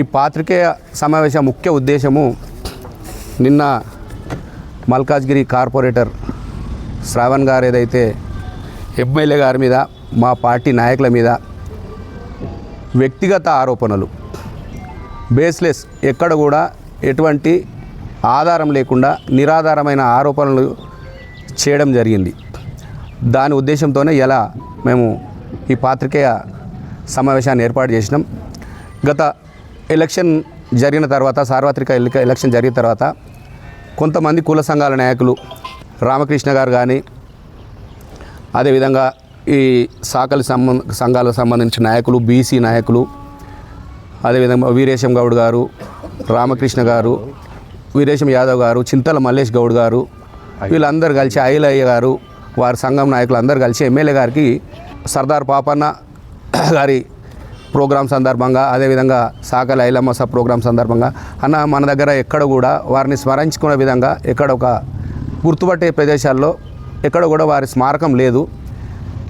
ఈ పాత్రికేయ సమావేశ ముఖ్య ఉద్దేశము నిన్న మల్కాజ్గిరి కార్పొరేటర్ శ్రావణ్ గారు ఏదైతే ఎమ్మెల్యే గారి మీద మా పార్టీ నాయకుల మీద వ్యక్తిగత ఆరోపణలు బేస్లెస్ ఎక్కడ కూడా ఎటువంటి ఆధారం లేకుండా నిరాధారమైన ఆరోపణలు చేయడం జరిగింది. దాని ఉద్దేశంతోనే ఎలా మేము ఈ పాత్రికేయ సమావేశాన్ని ఏర్పాటు చేసినాం. గత ఎలక్షన్ జరిగిన తర్వాత సార్వత్రిక ఎలక్షన్ జరిగిన తర్వాత కొంతమంది కుల సంఘాల నాయకులు రామకృష్ణ గారు కానీ అదేవిధంగా ఈ సాకలి సంబంధ సంఘాలకు సంబంధించిన నాయకులు బీసీ నాయకులు అదేవిధంగా వీరేశం గౌడ్ గారు రామకృష్ణ గారు వీరేశం యాదవ్ గారు చింతల మల్లేష్ గౌడ్ గారు వీళ్ళందరూ కలిసి ఐలయ్య గారు వారి సంఘం నాయకులు అందరూ కలిసి ఎమ్మెల్యే గారికి సర్దార్ పాపన్న గారి ప్రోగ్రామ్ సందర్భంగా అదేవిధంగా సాకలి ఐలమ్మ సబ్ ప్రోగ్రామ్ సందర్భంగా అన్న మన దగ్గర ఎక్కడ కూడా వారిని స్మరించుకునే విధంగా ఎక్కడ ఒక గుర్తుపట్టే ప్రదేశాల్లో ఎక్కడ కూడా వారి స్మారకం లేదు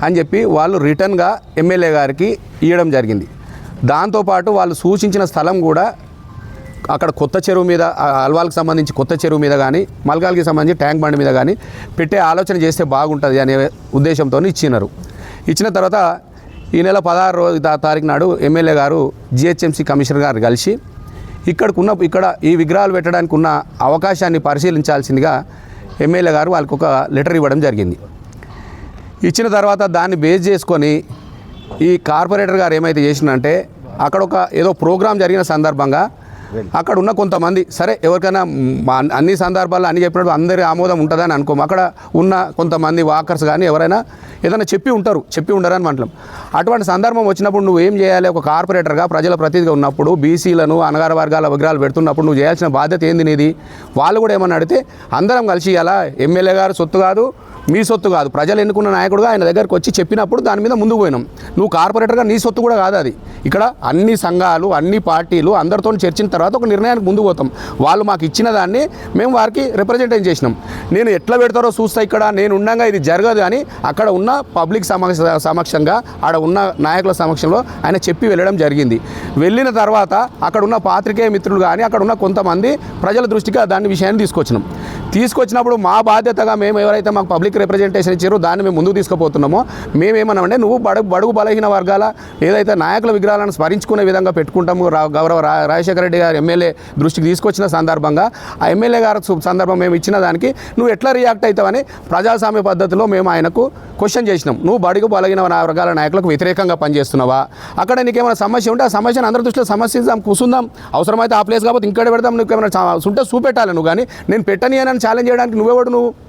అని చెప్పి వాళ్ళు రిటర్న్గా ఎమ్మెల్యే గారికి ఇవ్వడం జరిగింది. దాంతోపాటు వాళ్ళు సూచించిన స్థలం కూడా అక్కడ కొత్త చెరువు మీద అల్వాల్కి సంబంధించి కొత్త చెరువు మీద కానీ మల్కాల్కి సంబంధించి ట్యాంక్ బండ్ మీద కానీ పెట్టే ఆలోచన చేస్తే బాగుంటుంది అనే ఉద్దేశంతో ఇచ్చినారు. ఇచ్చిన తర్వాత ఈ నెల పదహారు రోజు తారీఖు నాడు ఎమ్మెల్యే గారు జిహెచ్ఎంసీ కమిషనర్ గారు కలిసి ఇక్కడికున్న ఇక్కడ ఈ విగ్రహాలు పెట్టడానికి ఉన్న అవకాశాన్ని పరిశీలించాల్సిందిగా ఎమ్మెల్యే గారు వాళ్ళకు ఒక లెటర్ ఇవ్వడం జరిగింది. ఇచ్చిన తర్వాత దాన్ని బేస్ చేసుకొని ఈ కార్పొరేటర్ గారు ఏమైతే చేసిందంటే అక్కడ ఒక ఏదో ప్రోగ్రాం జరిగిన సందర్భంగా అక్కడ ఉన్న కొంతమంది సరే ఎవరికైనా అన్ని సందర్భాల్లో అన్ని చెప్పినట్టు అందరి ఆమోదం ఉంటుందని అనుకోము. అక్కడ ఉన్న కొంతమంది వాకర్స్ కానీ ఎవరైనా ఏదైనా చెప్పి ఉంటారు చెప్పి ఉండరని అంటాం అటువంటి సందర్భం వచ్చినప్పుడు నువ్వు ఏం చేయాలి? ఒక కార్పొరేటర్గా ప్రజల ప్రతినిధిగా ఉన్నప్పుడు బీసీలను అనగార వర్గాల విగ్రహాలు పెడుతున్నప్పుడు నువ్వు చేయాల్సిన బాధ్యత ఏంది నీది? వాళ్ళు కూడా ఏమన్నా అడిగితే అందరం కలిసి ఇలా ఎమ్మెల్యే గారు సొత్తు కాదు మీ సొత్తు కాదు. ప్రజలు ఎన్నుకున్న నాయకుడుగా ఆయన దగ్గరకు వచ్చి చెప్పినప్పుడు దాని మీద ముందుకు పోయినాం. నువ్వు కార్పొరేటర్గా నీ సొత్తు కూడా కాదు అది. ఇక్కడ అన్ని సంఘాలు అన్ని పార్టీలు అందరితో చర్చిన తర్వాత ఒక నిర్ణయానికి ముందుకు పోతాం. వాళ్ళు మాకు ఇచ్చిన దాన్ని మేము వారికి రిప్రజెంటేషన్ చేసినాం. నేను ఎట్లా పెడతారో చూస్తా ఇక్కడ. నేను ఉండగా ఇది జరగదు అని అక్కడ ఉన్న పబ్లిక్ సమక్ష సమక్షంగా ఆడ ఉన్న నాయకుల సమక్షంలో ఆయన చెప్పి వెళ్ళడం జరిగింది. వెళ్ళిన తర్వాత అక్కడ ఉన్న పాత్రికేయ మిత్రులు కానీ అక్కడ ఉన్న కొంతమంది ప్రజల దృష్టికి దాని విషయాన్ని తీసుకొచ్చినాం. తీసుకొచ్చినప్పుడు మా బాధ్యతగా మేము ఎవరైతే మాకు పబ్లిక్ రిప్రజెంటేషన్ ఇచ్చారు దాన్ని మేము ముందుకు తీసుకుపోతున్నాము. మేమేమన్నామంటే నువ్వు బడుగు బడుగు బలహీన వర్గాల ఏదైతే నాయకుల విగ్రహాలను స్మరించుకునే విధంగా పెట్టుకుంటాము గౌరవ రా- రాజశేఖర రెడ్డి గారు ఎమ్మెల్యే దృష్టికి తీసుకొచ్చిన సందర్భంగా ఆ ఎమ్మెల్యే గారు సందర్భం మేము ఇచ్చిన దానికి నువ్వు ఎట్లా రియాక్ట్ అవుతావని ప్రజాస్వామ్య పద్ధతిలో మేము ఆయనకు క్వశ్చన్ చేసినాం. నువ్వు బడుగు బలహీన వర్గాల నాయకులకు వ్యతిరేకంగా పనిచేస్తున్నావా? అక్కడ నీకేమైనా సమస్య ఉంటే ఆ సమస్యను అందరి దృష్టిలో సమస్య కూసుందాం. అవసరమైతే ఆ ప్లేస్ కాబట్టి ఇంక్కడ పెడదాం నీకు ఏమైనా ఉంటే చూపెట్టాలి నువ్వు కానీ నేను పెట్టని అని ఛాలెంజ్ చేయడానికి నువ్వెవడు నువ్వు?